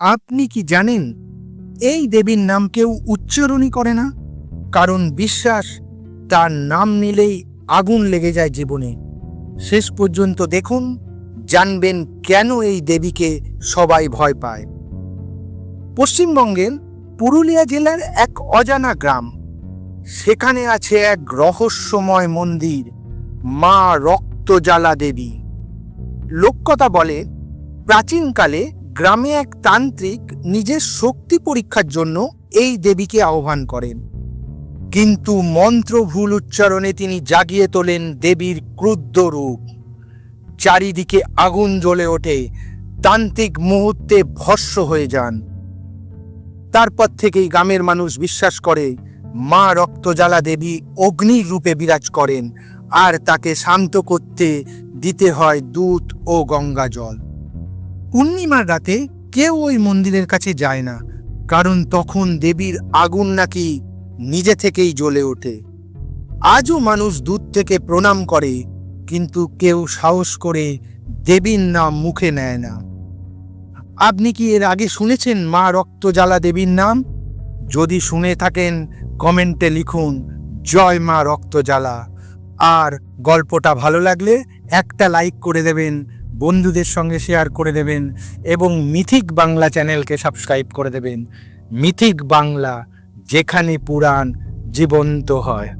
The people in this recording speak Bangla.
আপনি কি জানেন, এই দেবীর নাম কেউ উচ্চারণই করে না? কারণ বিশ্বাস, তার নাম নিলেই আগুন লেগে যায় জীবনে। শেষ পর্যন্ত দেখুন, জানবেন কেন এই দেবীকে সবাই ভয় পায়। পশ্চিমবঙ্গের পুরুলিয়া জেলার এক অজানা গ্রাম। সেখানে আছে এক রহস্যময় মন্দির, মা রক্তজ্বালা দেবী। লোককথা বলে, প্রাচীনকালে গ্রামে এক তান্ত্রিক নিজের শক্তি পরীক্ষার জন্য এই দেবীকে আহ্বান করেন। কিন্তু মন্ত্র ভুল উচ্চারণে তিনি জাগিয়ে তোলেন দেবীর ক্রুদ্ধ রূপ। চারিদিকে আগুন জ্বলে ওঠে, তান্ত্রিক মুহূর্তে ভস্য হয়ে যান। তারপর থেকেই গ্রামের মানুষ বিশ্বাস করে, মা রক্তজ্বালা দেবী অগ্নির রূপে বিরাজ করেন, আর তাকে শান্ত করতে দিতে হয় দুধ ও গঙ্গা জল পূর্ণিমার রাতে কেউ ওই মন্দিরের কাছে যায় না, কারণ তখন দেবীর আগুন নাকি নিজে থেকেই জ্বলে ওঠে। আজও মানুষ দূর থেকে প্রণাম করে, কিন্তু কেউ সাহস করে দেবীর নাম মুখে নেয় না। আপনি কি এর আগে শুনেছেন মা রক্তজ্বালা দেবীর নাম? যদি শুনে থাকেন, কমেন্টে লিখুন, জয় মা রক্তজ্বালা। আর গল্পটা ভালো লাগলে একটা লাইক করে দেবেন বন্ধুদের সঙ্গে শেয়ার করে দেবেন এবং মিথিক বাংলা চ্যানেলকে সাবস্ক্রাইব করে দেবেন। মিথিক বাংলা, যেখানে পুরাণ জীবন্ত হয়।